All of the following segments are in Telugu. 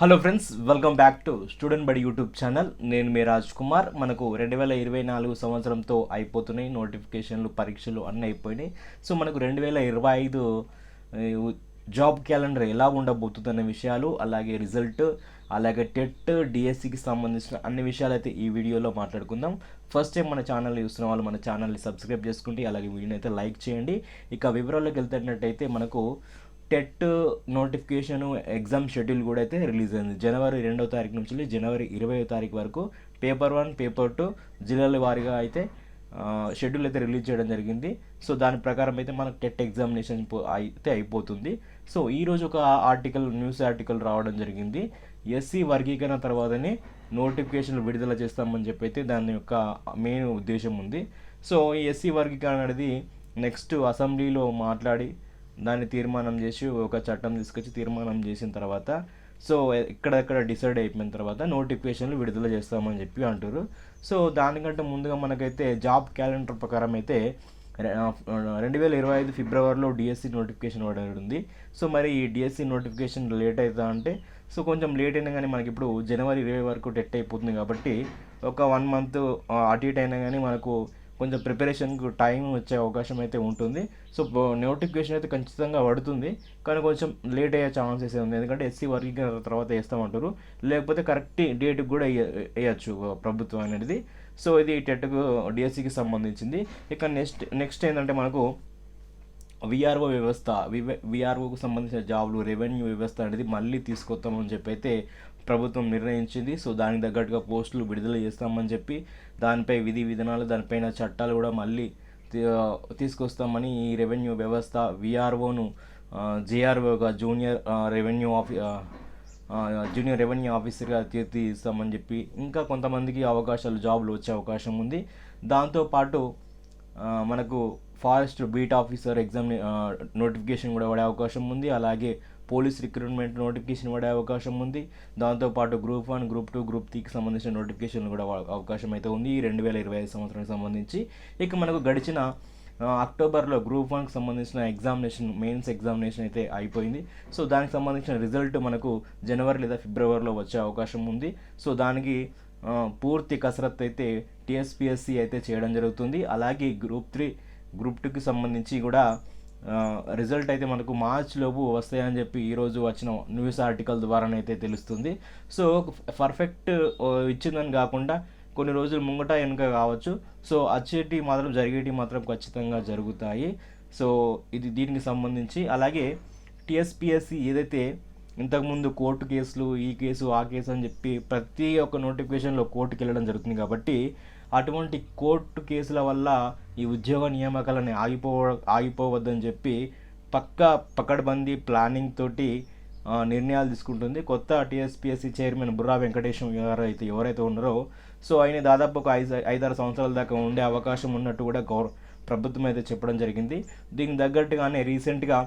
Hello friends welcome back to student Badi YouTube channel నేను మీ రాజ్ కుమార్. మనకు రెండు వేల ఇరవై నాలుగు సంవత్సరంతో అయిపోతున్నాయి. నోటిఫికేషన్లు పరీక్షలు అన్నీ అయిపోయినాయి. సో మనకు రెండు వేల ఇరవై ఐదు జాబ్ క్యాలెండర్ ఎలా ఉండబోతుందనే విషయాలు అలాగే రిజల్ట్ అలాగే టెట్ డిఎస్సికి సంబంధించిన అన్ని విషయాలు అయితే ఈ వీడియోలో మాట్లాడుకుందాం. ఫస్ట్ టైం మన ఛానల్ చూస్తున్న వాళ్ళు మన ఛానల్ని సబ్స్క్రైబ్ చేసుకుంటే అలాగే వీడియోని అయితే లైక్ చేయండి. ఇక వివరాల్లోకి వెళ్తున్నట్టయితే మనకు టెట్ నోటిఫికేషన్ ఎగ్జామ్ షెడ్యూల్ కూడా అయితే రిలీజ్ అయింది. జనవరి రెండవ తారీఖు నుంచి జనవరి ఇరవై తారీఖు వరకు పేపర్ వన్ పేపర్ టూ జిల్లాల వారీగా అయితే షెడ్యూల్ అయితే రిలీజ్ చేయడం జరిగింది. సో దాని ప్రకారం అయితే మనకు టెట్ ఎగ్జామినేషన్ అయితే అయిపోతుంది. సో ఈరోజు ఒక ఆర్టికల్ న్యూస్ ఆర్టికల్ రావడం జరిగింది. ఎస్సీ వర్గీకరణ తర్వాతనే నోటిఫికేషన్లు విడుదల చేస్తామని చెప్పి అయితే దాని యొక్క మెయిన్ ఉద్దేశం ఉంది. సో ఈ ఎస్సీ వర్గీకరణ అనేది నెక్స్ట్ అసెంబ్లీలో మాట్లాడి దాన్ని తీర్మానం చేసి ఒక చట్టం తీసుకొచ్చి తీర్మానం చేసిన తర్వాత సో ఎక్కడెక్కడ డిసైడ్ అయిపోయిన తర్వాత నోటిఫికేషన్లు విడుదల చేస్తామని చెప్పి అంటారు సో దానికంటే ముందుగా మనకైతే జాబ్ క్యాలెండర్ ప్రకారం అయితే రెండు వేల ఇరవై ఐదు ఫిబ్రవరిలో డిఎస్సి నోటిఫికేషన్ ఉంది. సో మరి ఈ డిఎస్సి నోటిఫికేషన్ లేట్ అవుతా అంటే సో కొంచెం లేట్ అయినా కానీ మనకి ఇప్పుడు జనవరి ఇరవై వరకు టెట్ అయిపోతుంది కాబట్టి ఒక వన్ మంత్ అటు ఇటు అయినా కానీ మనకు కొంచెం ప్రిపరేషన్కు టైం వచ్చే అవకాశం అయితే ఉంటుంది. సో నోటిఫికేషన్ అయితే ఖచ్చితంగా పడుతుంది. కానీ కొంచెం లేట్ అయ్యే ఛాన్సెస్ ఉంది. ఎందుకంటే ఎస్సీ వర్కింగ్ తర్వాత వేస్తామంటారు. లేకపోతే కరెక్ట్ డేట్కి కూడా వేయచ్చు ప్రభుత్వం అనేది. సో ఇది టెట్కు డిఎస్సికి సంబంధించింది. ఇక నెక్స్ట్ నెక్స్ట్ ఏంటంటే మనకు విఆర్ఓ వ్యవస్థ విఆర్ఓకు సంబంధించిన జాబ్లు రెవెన్యూ వ్యవస్థ అనేది మళ్ళీ తీసుకొస్తామని చెప్పి అయితే ప్రభుత్వం నిర్ణయించింది. సో దానికి తగ్గట్టుగా పోస్టులు విడుదల చేస్తామని చెప్పి దానిపై విధి విధానాలు దానిపైన చట్టాలు కూడా మళ్ళీ తీసుకొస్తామని ఈ రెవెన్యూ వ్యవస్థ విఆర్ఓను జేఆర్ఓగా జూనియర్ రెవెన్యూ ఆఫీ జూనియర్ రెవెన్యూ ఆఫీసర్గా తీర్చిస్తామని చెప్పి ఇంకా కొంతమందికి అవకాశాలు జాబ్లు వచ్చే అవకాశం ఉంది. దాంతోపాటు మనకు forest beat officer exam notification కూడా పడే అవకాశం ఉంది. అలాగే పోలీస్ రిక్రూట్మెంట్ నోటిఫికేషన్ పడే అవకాశం ఉంది. దాంతోపాటు group one group two group త్రీకి సంబంధించిన నోటిఫికేషన్ కూడా అవకాశం అయితే ఉంది. ఈ రెండు వేల ఇరవై ఐదు సంవత్సరానికి సంబంధించి. ఇక మనకు గడిచిన అక్టోబర్లో గ్రూప్ వన్కి సంబంధించిన ఎగ్జామినేషన్ మెయిన్స్ ఎగ్జామినేషన్ అయితే అయిపోయింది. సో దానికి సంబంధించిన రిజల్ట్ మనకు జనవరి లేదా ఫిబ్రవరిలో వచ్చే అవకాశం ఉంది. సో దానికి పూర్తి కసరత్తు అయితే టీఎస్పిఎస్సి అయితే చేయడం జరుగుతుంది. అలాగే గ్రూప్ త్రీ గ్రూప్ టూకి సంబంధించి కూడా రిజల్ట్ అయితే మనకు మార్చ్ లోపు వస్తాయని చెప్పి ఈరోజు వచ్చిన న్యూస్ ఆర్టికల్ ద్వారానైతే తెలుస్తుంది. సో పర్ఫెక్ట్ ఇచ్చిందని కాకుండా కొన్ని రోజులు ముంగట వెనుక కావచ్చు. సో వచ్చేటి మాత్రం జరిగేటి మాత్రం ఖచ్చితంగా జరుగుతాయి. సో ఇది దీనికి సంబంధించి అలాగే టిఎస్పిఎస్సి ఏదైతే ఇంతకుముందు కోర్టు కేసులు ఈ కేసు ఆ కేసు అని చెప్పి ప్రతి ఒక్క నోటిఫికేషన్లో కోర్టుకి వెళ్ళడం జరుగుతుంది కాబట్టి అటువంటి కోర్టు కేసుల వల్ల ఈ ఉద్యోగ నియామకాలని ఆగిపో ఆగిపోవద్దని చెప్పి పక్క పకడ్బందీ ప్లానింగ్ తోటి నిర్ణయాలు తీసుకుంటుంది. కొత్త టీఎస్పీఎస్సీ చైర్మన్ బుర్రా వెంకటేశ్వర గారు అయితే ఎవరైతే ఉన్నారో సో ఆయన దాదాపు ఒక ఐదు ఐదారు సంవత్సరాల దాకా ఉండే అవకాశం ఉన్నట్టు కూడా గౌర ప్రభుత్వం అయితే చెప్పడం జరిగింది. దీనికి తగ్గట్టుగానే రీసెంట్గా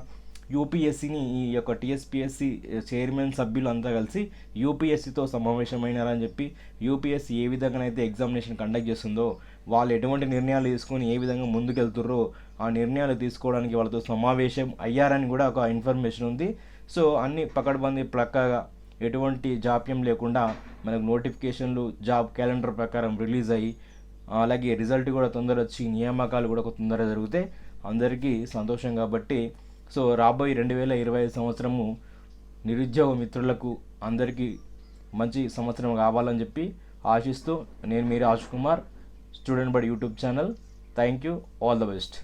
యూపీఎస్సీని ఈ యొక్క టీఎస్పీఎస్సీ చైర్మన్ సభ్యులు అంతా కలిసి యూపీఎస్సీతో సమావేశమైనారని చెప్పి యూపీఎస్సీ ఏ విధంగానైతే ఎగ్జామినేషన్ కండక్ట్ చేస్తుందో వాళ్ళు ఎటువంటి నిర్ణయాలు తీసుకొని ఏ విధంగా ముందుకెళ్తుర్రో ఆ నిర్ణయాలు తీసుకోవడానికి వాళ్ళతో సమావేశం అయ్యారని కూడా ఒక ఇన్ఫర్మేషన్ ఉంది. సో అన్ని పకడ్బందీ ప్రక్కగా ఎటువంటి జాప్యం లేకుండా మనకు నోటిఫికేషన్లు జాబ్ క్యాలెండర్ ప్రకారం రిలీజ్ అయ్యి అలాగే రిజల్ట్ కూడా తొందర వచ్చి నియామకాలు కూడా తొందరగా జరుగుతాయి. అందరికీ సంతోషం కాబట్టి సో రాబోయే రెండు వేల ఇరవై ఐదు సంవత్సరము నిరుద్యోగ మిత్రులకు అందరికీ మంచి సంవత్సరం కావాలని చెప్పి ఆశిస్తూ నేను మీరు Ash Kumar student Badi YouTube channel. Thank you all the best